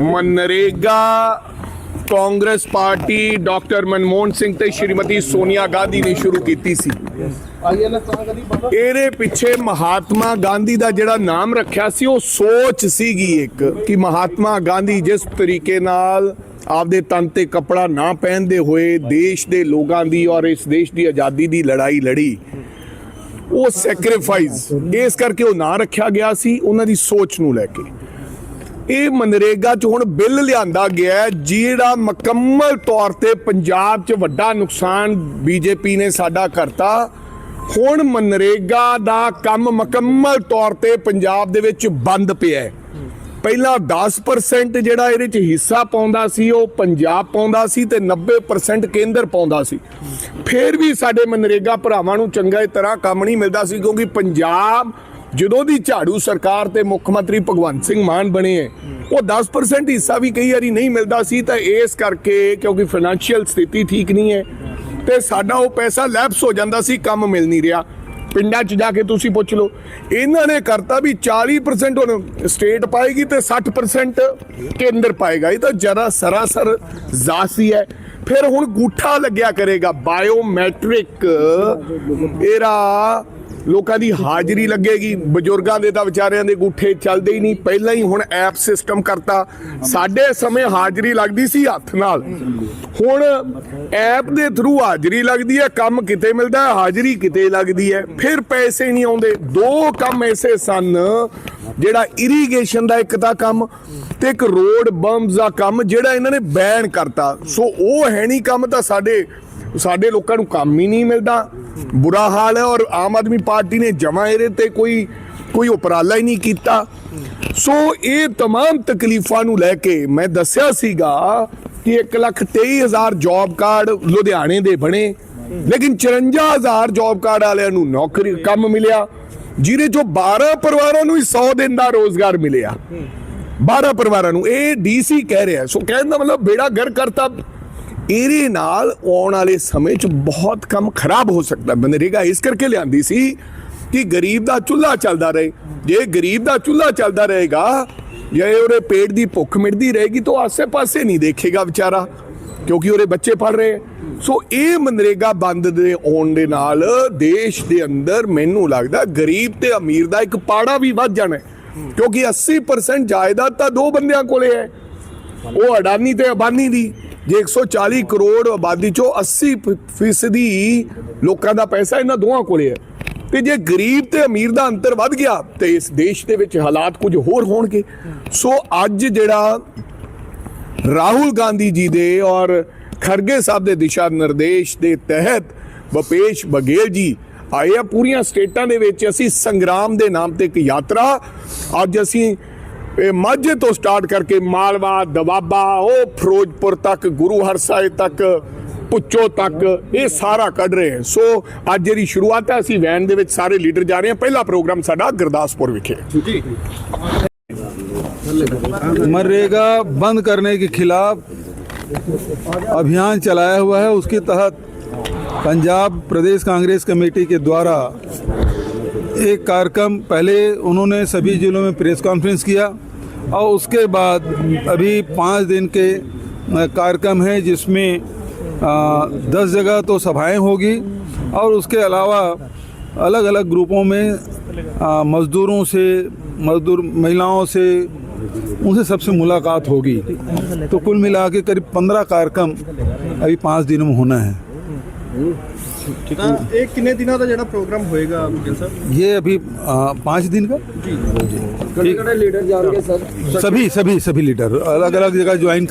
MNREGA, Congress party, doctor Manmohan Singh ਤੇ ਸ਼੍ਰੀਮਤੀ ਸੋਨੀਆ ਗਾਂਧੀ ਨੇ ਸ਼ੁਰੂ ਕੀਤੀ ਸੀ। ਇਹਦੇ ਪਿੱਛੇ ਮਹਾਤਮਾ ਗਾਂਧੀ ਦਾ ਜਿਹੜਾ ਨਾਮ ਰੱਖਿਆ ਸੀ, ਉਹ ਸੋਚ ਸੀਗੀ ਇੱਕ, ਕਿ ਮਹਾਤਮਾ ਗਾਂਧੀ ਜਿਸ ਤਰੀਕੇ ਨਾਲ ਆਪਦੇ ਤਨ ਤੇ ਕਪੜਾ ਨਾ ਪਹਿਨਦੇ ਹੋਏ ਦੇਸ਼ ਦੇ ਲੋਕਾਂ ਦੀ ਔਰ ਇਸ ਦੇਸ਼ ਦੀ ਆਜ਼ਾਦੀ ਦੀ ਲੜਾਈ ਲੜੀ। ਉਹ ਸੈਕਰੀਫਾਈਸ ਇਸ ਕਰਕੇ ਉਹ ਨਾਂ ਰੱਖਿਆ ਗਿਆ ਸੀ, ਉਹਨਾਂ ਦੀ ਸੋਚ ਨੂੰ ਲੈ ਕੇ। ਇਹ ਮਨਰੇਗਾ ਚ ਹੁਣ ਬਿੱਲ ਲਿਆਂਦਾ ਗਿਆ ਜਿਹੜਾ ਮੁਕੰਮਲ ਤੌਰ ਤੇ ਪੰਜਾਬ ਚ ਵੱਡਾ ਨੁਕਸਾਨ ਬੀਜੇਪੀ ਨੇ ਸਾਡਾ ਕਰਤਾ। ਹੁਣ ਮਨਰੇਗਾ ਦਾ ਕੰਮ ਮੁਕੰਮਲ ਤੌਰ ਤੇ ਪੰਜਾਬ ਦੇ ਵਿੱਚ ਬੰਦ ਪਿਆ ਹੈ। ਪਹਿਲਾਂ 10% ਜਿਹੜਾ ਇਹਦੇ ਚ ਹਿੱਸਾ ਪਾਉਂਦਾ ਸੀ, ਉਹ ਪੰਜਾਬ ਪਾਉਂਦਾ ਸੀ ਤੇ 90% ਕੇਂਦਰ ਪਾਉਂਦਾ ਸੀ। ਫਿਰ ਵੀ ਸਾਡੇ ਮਨਰੇਗਾ ਭਰਾਵਾਂ ਨੂੰ ਚੰਗਾ ਤਰ੍ਹਾਂ ਕੰਮ ਨਹੀਂ ਮਿਲਦਾ ਸੀ ਕਿਉਂਕਿ ਪੰਜਾਬ ਜਦੋਂ ਦੀ ਝਾੜੂ ਸਰਕਾਰ ਤੇ ਮੁੱਖ ਮੰਤਰੀ ਭਗਵੰਤ ਸਿੰਘ ਮਾਨ ਬਣੇ ਹੈ ਉਹ 10% ਹਿੱਸਾ ਵੀ ਕਈ ਵਾਰੀ ਨਹੀਂ ਮਿਲਦਾ ਸੀ ਤਾਂ ਇਸ ਕਰਕੇ ਕਿਉਂਕਿ ਫਾਈਨੈਂਸ਼ੀਅਲ ਸਥਿਤੀ ਠੀਕ ਨਹੀਂ ਹੈ ਤੇ ਸਾਡਾ ਉਹ ਪੈਸਾ ਲੈਪਸ ਹੋ ਜਾਂਦਾ ਸੀ, ਕੰਮ ਮਿਲ ਨਹੀਂ ਰਿਹਾ। ਪਿੰਡਾਂ 'ਚ ਜਾ ਕੇ ਤੁਸੀਂ ਪੁੱਛ ਲਓ। ਇਹਨਾਂ ਨੇ ਕਰਤਾ ਵੀ 40% ਹੁਣ ਸਟੇਟ ਪਾਏਗੀ ਤੇ 60% ਕੇਂਦਰ ਪਾਏਗਾ। ਇਹ ਤਾਂ ਜਰਾ ਸਰਾਸਰ ਜ਼ਾਸੀ ਹੈ। ਫਿਰ ਹੁਣ ਗੂਠਾ ਲੱਗਿਆ ਕਰੇਗਾ। ਬਾਇਓਮੈਟ੍ਰਿਕ ਇਹਦਾ ਲੋਕਾਂ ਦੀ ਹਾਜ਼ਰੀ ਲੱਗੇਗੀ। ਬਜ਼ੁਰਗਾਂ ਦੇ ਤਾਂ ਵਿਚਾਰਿਆਂ ਦੇ ਗੂਠੇ ਚੱਲਦੇ ਹੀ ਨਹੀਂ। ਪਹਿਲਾਂ ਹੀ ਹੁਣ ਐਪ ਸਿਸਟਮ ਕਰਤਾ। ਸਾਡੇ ਸਮੇਂ ਹਾਜ਼ਰੀ ਲੱਗਦੀ ਸੀ ਹੱਥ ਨਾਲ। ਹੁਣ ਐਪ ਦੇ ਥਰੂ ਹਾਜ਼ਰੀ ਲੱਗਦੀ ਹੈ, ਕੰਮ ਕਿਤੇ ਮਿਲਦਾ ਹੈ, ਹਾਜ਼ਰੀ ਕਿਤੇ ਲੱਗਦੀ ਹੈ। ਫਿਰ ਪੈਸੇ ਨਹੀਂ ਆਉਂਦੇ। ਦੋ ਕੰਮ ਐਸੇ ਸਨ, ਜਿਹੜਾ ਇਰੀਗੇਸ਼ਨ ਦਾ ਇੱਕ ਤਾਂ ਕੰਮ ਤੇ ਇੱਕ ਰੋਡ ਬੰਮਸ ਦਾ ਕੰਮ, ਜਿਹੜਾ ਇਹਨਾਂ ਨੇ ਬੈਨ ਕਰਤਾ। ਸੋ ਉਹ ਹੈ ਨਹੀਂ ਕੰਮ ਤਾਂ ਸਾਡੇ ਸਾਡੇ ਲੋਕਾਂ ਨੂੰ ਕੰਮ ਹੀ ਨਹੀਂ ਮਿਲਦਾ। ਬੁਰਾ ਹਾਲ ਹੈ ਔਰ ਆਮ ਆਦਮੀ ਪਾਰਟੀ ਨੇ ਜਮਾ ਇਹਦੇ ਤੇ ਕੋਈ ਕੋਈ ਉਪਰਾਲਾ ਹੀ ਨਹੀਂ ਕੀਤਾ ਸੋ ਇਹ तमाम ਤਕਲੀਫਾਂ ਨੂੰ ਲੈ ਕੇ ਮੈਂ ਦੱਸਿਆ ਸੀਗਾ ਕਿ 1 ਲੱਖ 23 ਹਜ਼ਾਰ ਜੌਬ ਕਾਰਡ ਲੁਧਿਆਣੇ ਦੇ ਬਣੇ ਲੇਕਿਨ 54 ਹਜ਼ਾਰ ਜੌਬ ਕਾਰਡ ਵਾਲਿਆਂ ਨੂੰ ਨੌਕਰੀ ਕੰਮ ਮਿਲਿਆ ਜਿਹਦੇ ਚੋਂ 12 ਪਰਿਵਾਰਾਂ ਨੂੰ ਹੀ 100 ਦਿਨ ਦਾ ਰੋਜ਼ਗਾਰ ਮਿਲਿਆ 12 ਪਰਿਵਾਰਾਂ ਨੂੰ ਇਹ ਡੀਸੀ ਕਹਿ ਰਿਹਾ ਸੋ ਕਹਿਣ ਦਾ ਮਤਲਬ ਬੇੜਾ ਗਰ ਕਰਤਾ ਇਹਦੇ ਨਾਲ ਆਉਣ ਵਾਲੇ ਸਮੇਂ 'ਚ ਬਹੁਤ ਕੰਮ ਖਰਾਬ ਹੋ ਸਕਦਾ। ਮਨਰੇਗਾ ਇਸ ਕਰਕੇ ਲਿਆਂਦੀ ਸੀ ਕਿ ਗਰੀਬ ਦਾ ਚੁੱਲ੍ਹਾ ਚੱਲਦਾ ਰਹੇ। ਜੇ ਗਰੀਬ ਦਾ ਚੁੱਲ੍ਹਾ ਚੱਲਦਾ ਰਹੇਗਾ, ਜੇ ਉਹਦੇ ਪੇਟ ਦੀ ਭੁੱਖ ਮਿਟਦੀ ਰਹੇਗੀ, ਤਾਂ ਆਸੇ-ਪਾਸੇ ਨਹੀਂ ਦੇਖੇਗਾ ਵਿਚਾਰਾ, ਕਿਉਂਕਿ ਉਹਦੇ ਬੱਚੇ ਪੜ ਰਹੇ। ਸੋ ਇਹ ਮਨਰੇਗਾ ਬੰਦ ਦੇ ਆਉਣ ਦੇ ਨਾਲ ਦੇਸ਼ ਦੇ ਅੰਦਰ ਮੈਨੂੰ ਲੱਗਦਾ ਗਰੀਬ ਤੇ ਅਮੀਰ ਦਾ ਇੱਕ ਪਾੜਾ ਵੀ ਵੱਧ ਜਾਣਾ ਕਿਉਂਕਿ 80% ਜਾਇਦਾਦ ਤਾਂ ਦੋ ਬੰਦਿਆਂ ਕੋਲੇ ਹੈ। ਉਹ ਅਡਾਨੀ ਤੇ ਅਬਾਨੀ ਦੀ। ਜੇ 140 ਕਰੋੜ ਆਬਾਦੀ ਚੋਂ 80 ਫ- ਫੀਸਦੀ ਲੋਕਾਂ ਦਾ ਪੈਸਾ ਇਹਨਾਂ ਦੋਵਾਂ ਕੋਲੇ ਹੈ। ਤੇ ਜੇ ਗਰੀਬ ਤੇ ਅਮੀਰ ਦਾ ਅੰਤਰ ਵੱਧ ਗਿਆ, ਤੇ ਇਸ ਦੇਸ਼ ਦੇ ਵਿੱਚ ਹਾਲਾਤ ਕੁਝ ਹੋਰ ਹੋਣਗੇ। ਸੋ ਅੱਜ ਜਿਹੜਾ ਰਾਹੁਲ ਗਾਂਧੀ ਜੀ ਦੇ ਔਰ ਖਰਗੇ ਸਾਹਿਬ ਦੇ ਦਿਸ਼ਾ ਨਿਰਦੇਸ਼ ਦੇ ਤਹਿਤ ਭਪੇਸ਼ ਬਘੇਲ ਜੀ ਆਏ ਆ ਪੂਰੀਆਂ ਸਟੇਟਾਂ ਦੇ ਵਿੱਚ, ਅਸੀਂ ਸੰਗਰਾਮ ਦੇ ਨਾਮ ਤੇ ਇੱਕ ਯਾਤਰਾ, ਅੱਜ ਅਸੀਂ ਇਹ ਮਾਝੇ ਤੋਂ ਸਟਾਰਟ ਕਰਕੇ ਮਾਲਵਾ ਦਵਾਬਾ ਉਹ ਫਿਰੋਜ਼ਪੁਰ ਤੱਕ ਗੁਰੂ ਹਰਸਾਏ ਤੱਕ ਪੁੱਚੋ ਤੱਕ ਇਹ ਸਾਰਾ ਕੱਢ ਰਹੇ ਹਾਂ ਸੋ ਅੱਜ ਜਿਹੜੀ ਸ਼ੁਰੂਆਤ ਹੈ ਅਸੀਂ ਵੈਨ ਦੇ ਵਿੱਚ ਸਾਰੇ ਲੀਡਰ ਜਾ ਰਹੇ ਹਾਂ ਪਹਿਲਾ ਪ੍ਰੋਗਰਾਮ ਸਾਡਾ ਗੁਰਦਾਸਪੁਰ ਵਿਖੇ मनरेगा बंद करने के खिलाफ अभियान चलाया हुआ है उसके तहत पंजाब प्रदेश कांग्रेस कमेटी के द्वारा एक कार्यक्रम पहले उन्होंने सभी जिलों में प्रेस कॉन्फ्रेंस किया और उसके बाद अभी पाँच दिन के कार्यक्रम है जिसमें दस जगह तो सभाएँ होगी और उसके अलावा अलग अलग ग्रुपों में मज़दूरों से, मज़दूर महिलाओं से उनसे सबसे मुलाकात होगी। तो कुल मिला के करीब पंद्रह कार्यक्रम अभी पाँच दिनों में होना है। ठीक है एक कितने दिनों का जरा प्रोग्राम होएगा मुकेश सर ये अभी पाँच दिन का जी लीडर जा रहे हैं सर सभी सभी सभी लीडर अलग अलग जगह ज्वाइन